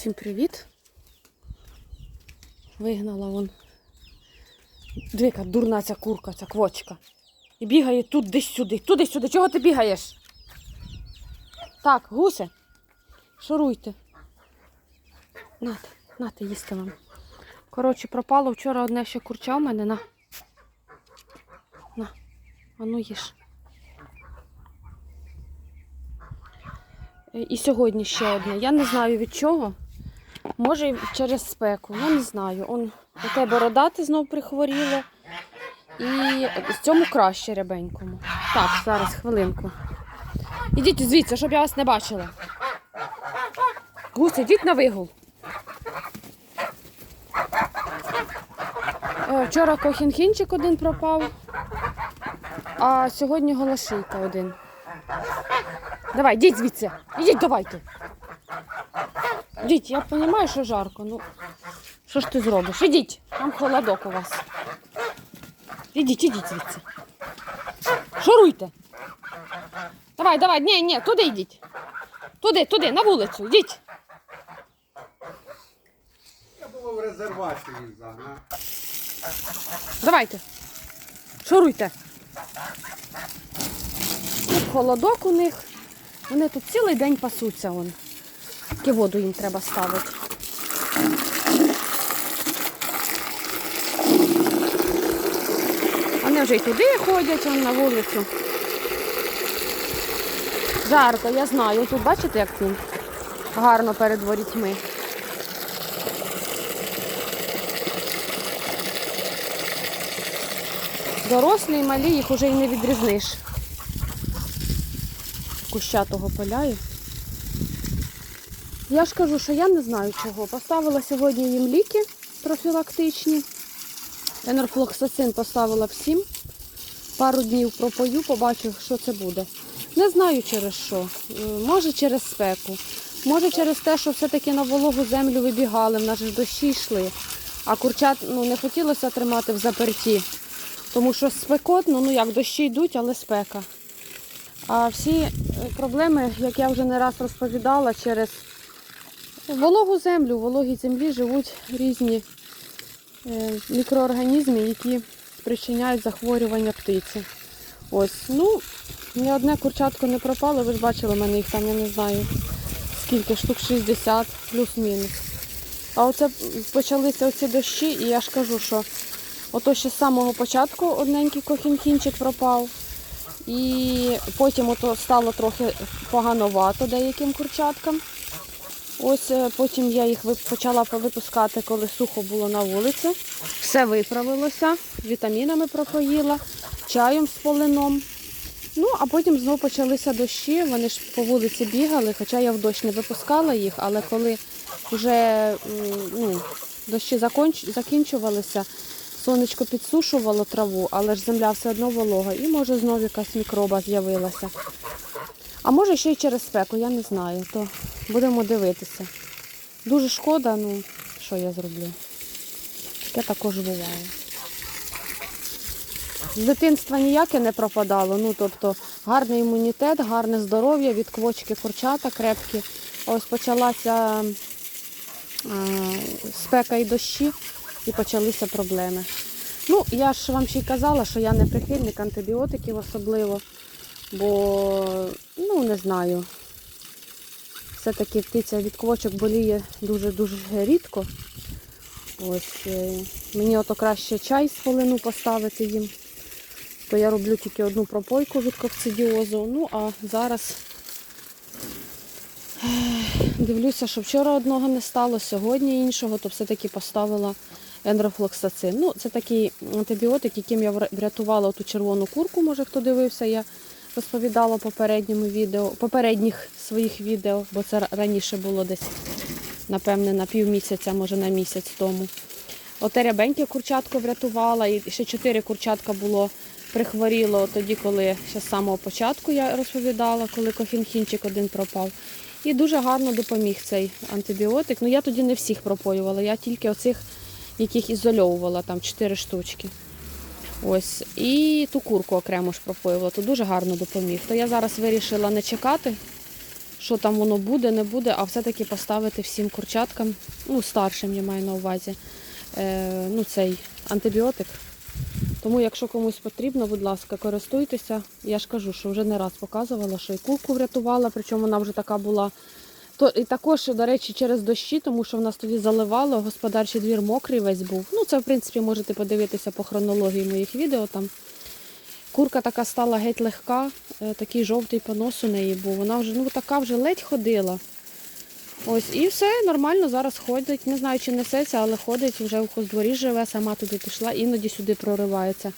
Всім привіт. Вигнала вон. Двіка, дурна ця курка, ця квочка. І бігає тут десь сюди, туди сюди. Чого ти бігаєш? Так, гуси. Шуруйте. Нате, нате, їсти вам. Коротше, пропало вчора одне ще курча в мене. На. На. А ну їж. І сьогодні ще одне. Я не знаю від чого. Може через спеку. Я не знаю. Он оте бородати знов прихворіло. І з цьому краще рябенькому. Так, зараз хвилинку. Ідіть звідси, щоб я вас не бачила. Гуси, йдіть на вигул. Е, Вчора кохінхінчик один пропав, а сьогодні голошийка один. Давай, йдіть звідси. Ідіть, давайте. Ідіть, я розумію, що жарко. Ну, що ж ти зробиш? Ідіть, там холодок у вас. Ідіть, ідіть звідси. Шуруйте. Давай, давай, ні, ні, туди йдіть. Туди, туди, на вулицю, йдіть. Я було в резервації загнав. Давайте. Шуруйте. Тут холодок у них. Вони тут цілий день пасуться. Вон. Тільки воду їм треба ставити. Вони вже й туди ходять, вон, на вулицю. Жарко, я знаю. Тут бачите, як тут гарно перед ворітьми. Дорослі і малі, їх уже й не відрізниш. Кущатого поляю. Я ж кажу, що я не знаю чого. Поставила сьогодні їм ліки профілактичні. Енорфлоксацин поставила всім. Пару днів пропою, побачу, що це буде. Не знаю через що. Е, Може через спеку. Може через те, що все-таки на вологу землю вибігали, в нас ж дощі йшли. А курчат ну, не хотілося тримати в заперті. Тому що спекотно, ну як дощі йдуть, але спека. А всі е, проблеми, як я вже не раз розповідала, через вологу землю, в вологій землі живуть різні е, мікроорганізми, які спричиняють захворювання птиці. Ось, ну, ні одне курчатко не пропало, ви ж бачили, в мене їх там, я не знаю, скільки, штук 60, плюс-мінус. А оце почалися оці дощі, і я ж кажу, що Ото ще з самого початку одненький кохінхінчик пропав. І потім ото стало трохи погановато деяким курчаткам. Ось е, потім я їх почала випускати, коли сухо було на вулиці. Все виправилося, вітамінами пропоїла, чаєм з полином. Ну, а потім знову почалися дощі, вони ж по вулиці бігали, хоча я в дощ не випускала їх, але коли вже ну, дощі закінчувалися, сонечко підсушувало траву, але ж земля все одно волога, і може знову якась мікроба з'явилася. А може ще й через спеку, я не знаю, то будемо дивитися. Дуже шкода, ну що я зроблю? Таке також буває. З дитинства ніяке не пропадало. Ну, тобто гарний імунітет, гарне здоров'я, від квочки курчата крепкі. Ось почалася е, спека і дощі, і почалися проблеми. Ну, я ж вам ще й казала, що я не прихильник антибіотиків особливо, бо, ну, не знаю. Все-таки птиця від квочок боліє дуже-дуже рідко. Ось е, мені ото краще чай з полину поставити їм. То я роблю тільки одну пропойку від кокцидіозу. Ну, а зараз дивлюся, що вчора одного не стало, сьогодні іншого, то все-таки поставила енрофлоксацин. Ну, це такий антибіотик, яким я врятувала ту червону курку, може хто дивився, я розповідала попередньому відео, попередніх своїх відео, бо це раніше було десь, напевне, на півмісяця, може на місяць тому. Оте рябеньке курчатко врятувала, і ще чотири курчатка було прихворіло тоді, коли ще з самого початку я розповідала, коли кофінхінчик один пропав. І дуже гарно допоміг цей антибіотик. Ну я тоді не всіх пропоювала, я тільки оцих, яких ізольовувала, там чотири штучки. Ось. І ту курку окремо ж пропоювала, то дуже гарно допоміг. То я зараз вирішила не чекати що там воно буде, не буде, а все-таки поставити всім курчаткам, ну, старшим я маю на увазі, е, ну, цей антибіотик. Тому, якщо комусь потрібно, будь ласка, користуйтеся. Я ж кажу, що вже не раз показувала, що і курку врятувала, причому вона вже така була. То, і також, до речі, через дощі, тому що в нас тоді заливало, господарчий двір мокрий весь був. Ну, це, в принципі, можете подивитися по хронології моїх відео там. Курка така стала геть легка, е, такий жовтий понос у неї був. Вона вже ну, така вже ледь ходила. Ось, і все нормально зараз ходить. Не знаю, чи несеться, але ходить, вже в хоздворі живе, сама туди пішла, іноді сюди проривається.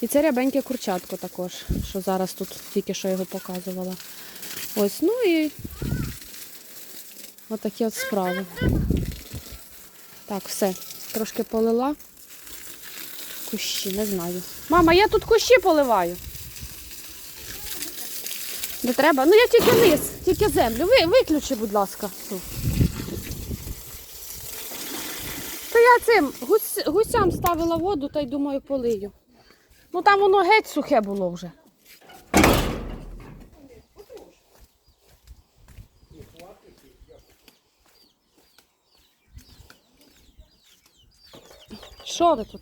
І це рябеньке курчатко також, що зараз тут тільки що його показувала. Ось, ну і отакі от справи. Так, все. Трошки полила. Кущі, не знаю. Мама, я тут кущі поливаю. Не треба. Ну я тільки низ, тільки землю. Ви, виключи, будь ласка. То я цим гусям ставила воду та й думаю полию. Ну там воно геть сухе було вже. Що ви тут?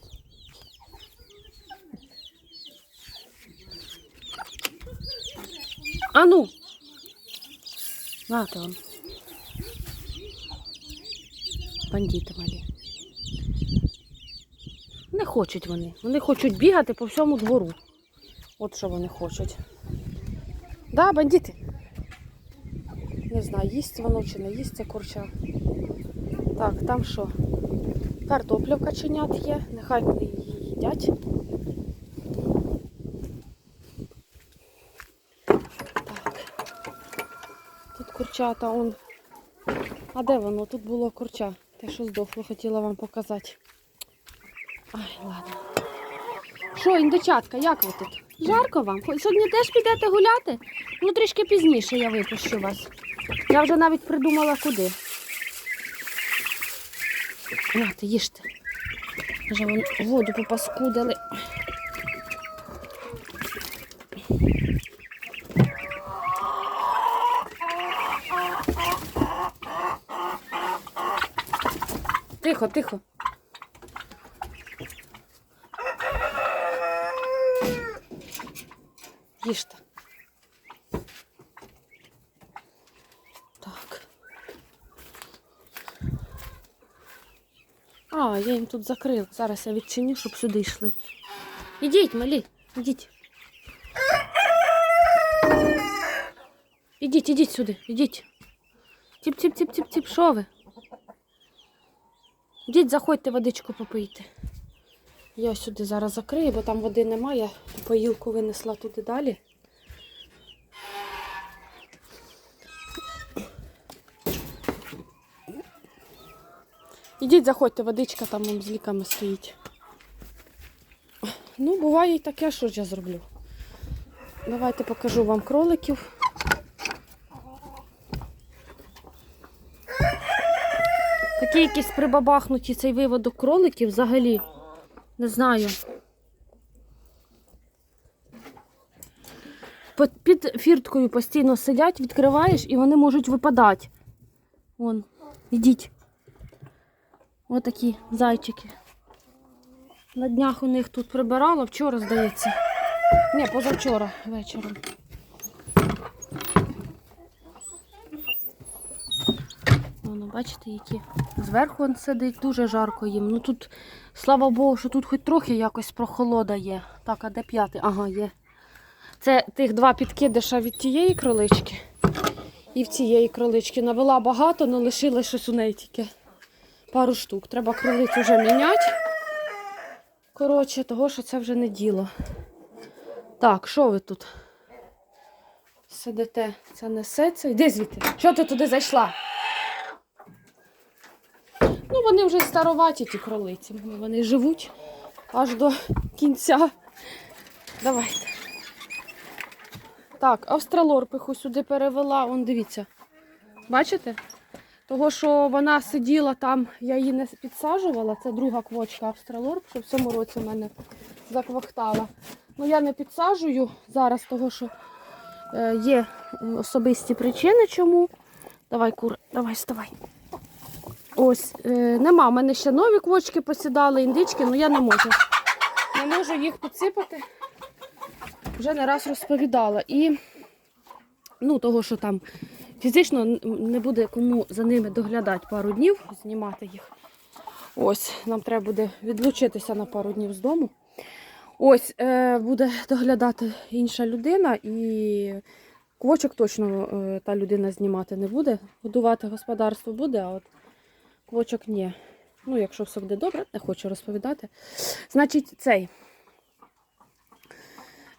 А ну. На там. Бандити малі. Не хочуть вони. Вони хочуть бігати по всьому двору. От що вони хочуть. Да, бандити. Не знаю, їсть воно чи не їсть це курча. Так, там що? Картопля в каченят є, нехай вони її їдять. Так. Тут курчата он. А де воно? Тут було курча. Те, що здохло, хотіла вам показати. Ай, ладно. Що, індичатка, як ви тут? Жарко вам? Сьогодні теж підете гуляти? Ну, трішки пізніше я випущу вас. Я вже навіть придумала куди. Нате, їжте. Вже вон воду попаскудили. Тихо, тихо. Їжте. Так. Я їм тут закрила. Зараз я відчиню, щоб сюди йшли. Ідіть, малі, ідіть. Ідіть, ідіть сюди, ідіть. Тіп-тіп-тіп-тіп-тіп, що ви? Ідіть, заходьте, водичку попийте. Я сюди зараз закрию, бо там води немає. Поїлку винесла туди далі. Ідіть, заходьте, водичка там з ліками стоїть. Ну, буває і таке, що ж я зроблю. Давайте покажу вам кроликів. Такі якісь прибабахнуті цей виводок кроликів взагалі. Не знаю. Під фірткою постійно сидять, відкриваєш і вони можуть випадати. Вон, ідіть. Отакі зайчики. На днях у них тут прибирала, вчора, здається. Ні, позавчора вечором. Воно, бачите, які. Зверху він сидить, дуже жарко їм. Ну тут, слава Богу, що тут хоч трохи якось прохолода є. Так, а де п'ятий? Ага, є. Це тих два підкидиша від тієї кролички. І в цієї кролички навела багато, але лишилось щось у неї тільки пару штук. Треба кролиць вже міняти. Коротше, того, що це вже не діло. Так, що ви тут? Сидите, це несеться. Йди звідти. Що ти туди зайшла? Ну, вони вже староваті, ті кролиці. Вони живуть аж до кінця. Давайте. Так, австралорпиху сюди перевела. Вон дивіться. Бачите? Того, що вона сиділа там, я її не підсаджувала. Це друга квочка австралорп, що в цьому році в мене заквахтала. Ну я не підсаджую зараз, того що Е, є е, особисті причини, чому. Давай, кур, давай, вставай. Ось, е, нема. У мене ще нові квочки посідали, індички, але я не можу. Не можу їх підсипати. Вже не раз розповідала. І ну, того, що там фізично не буде кому за ними доглядати пару днів, знімати їх. Ось, нам треба буде відлучитися на пару днів з дому. Ось, е, буде доглядати інша людина, і квочок точно е, та людина знімати не буде. Годувати господарство буде, а от квочок ні. Ну, якщо все буде добре, не хочу розповідати. Значить, цей.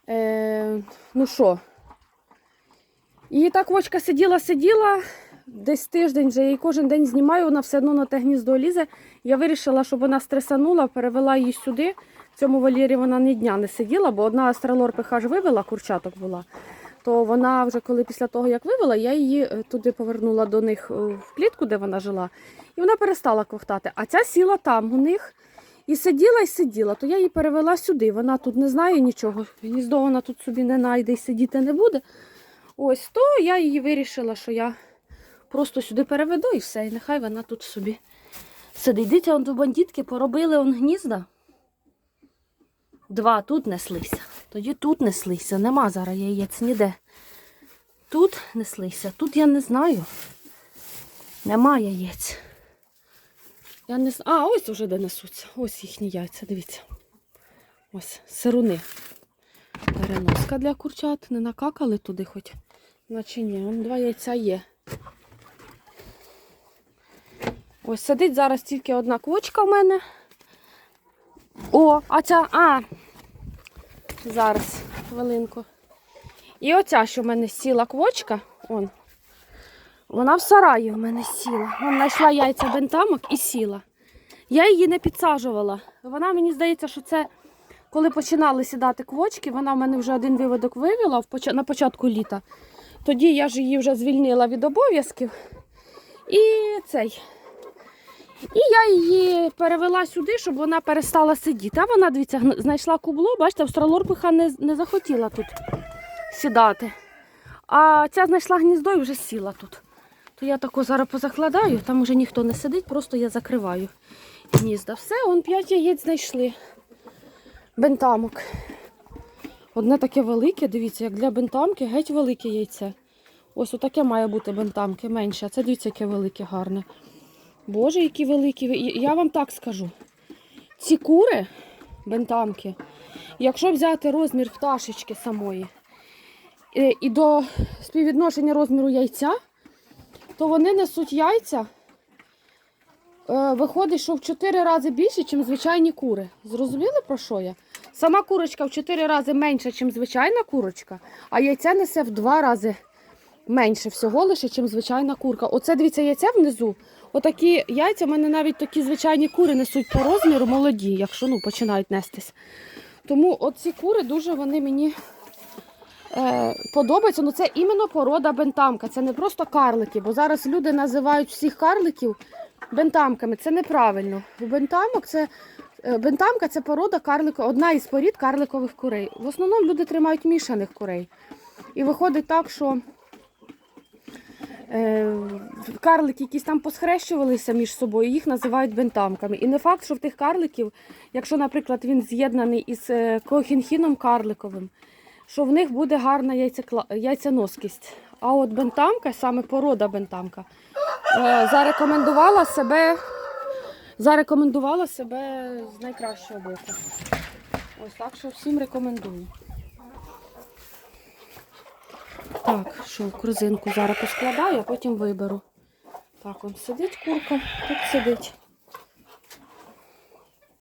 Е, ну що? І та квочка сиділа, сиділа. Десь тиждень вже я її кожен день знімаю, вона все одно на те гніздо лізе. Я вирішила, щоб вона стресанула, перевела її сюди. В цьому вольєрі вона ні дня не сиділа, бо одна астралорпиха ж вивела, курчаток була. То вона вже коли після того, як вивела, я її е, туди повернула до них е, в клітку, де вона жила, і вона перестала ковтати. А ця сіла там у них і сиділа і сиділа. То я її перевела сюди. Вона тут не знає нічого. Гніздо вона тут собі не знайде і сидіти не буде. Ось то я її вирішила, що я просто сюди переведу і все. І нехай вона тут собі сидить. Дивіться, он до бандитки поробили он гнізда. Два тут неслися. Тоді тут неслися. Нема зараз яєць ніде. Тут неслися. Тут я не знаю. Нема яєць. Я не. А, ось вже де несуться. Ось їхні яйця, дивіться. Ось сируни. Переноска для курчат. Не накакали туди хоч. Наче ні, вон два яйця є. Ось сидить зараз тільки одна квочка в мене. О, а ця. А! Зараз, хвилинку. І оця, що в мене сіла квочка, он, вона в сараї в мене сіла. Вона знайшла яйця бентамок і сіла. Я її не підсаджувала. Вона мені здається, що це коли починали сідати квочки, вона в мене вже один виводок вивела на початку літа. Тоді я ж її вже звільнила від обов'язків. І цей. І я її перевела сюди, щоб вона перестала сидіти. А вона, дивіться, знайшла кубло, бачите, австралорпиха не, не захотіла тут сідати. А ця знайшла гніздо і вже сіла тут. То я тако зараз позакладаю, там вже ніхто не сидить, просто я закриваю гнізда. Все, он п'ять яєць знайшли. Бентамок. Одне таке велике, дивіться, як для бентамки, геть велике яйце. Ось отаке має бути бентамки, менше. А це дивіться, яке велике, гарне. Боже, які великі. Я вам так скажу. Ці кури, бентамки, якщо взяти розмір пташечки самої е, і до співвідношення розміру яйця, то вони несуть яйця. Е, Виходить, що в 4 рази більше, ніж звичайні кури. Зрозуміли про що я? Сама курочка в 4 рази менша, ніж звичайна курочка, а яйця несе в 2 рази менше всього лише, ніж звичайна курка. Оце дивіться яйця внизу. Отакі яйця в мене навіть такі звичайні кури несуть по розміру молоді, якщо ну, починають нестись. Тому оці кури дуже вони мені е, подобаються. Ну це іменно порода бентамка. Це не просто карлики, бо зараз люди називають всіх карликів бентамками. Це неправильно. Бентамок це. е, Бентамка це порода карлика, одна із порід карликових курей. В основному люди тримають мішаних курей. І виходить так, що е, карлики якісь там посхрещувалися між собою, їх називають бентамками. І не факт, що в тих карликів, якщо, наприклад, він з'єднаний із е, кохінхіном карликовим, що в них буде гарна яйцекла- яйценоскість. А от бентамка, саме порода бентамка, е, зарекомендувала себе, зарекомендувала себе з найкращого боку. Ось так що всім рекомендую. Так, що корзинку зараз поскладаю, а потім виберу. Так, он сидить курка, тут сидить.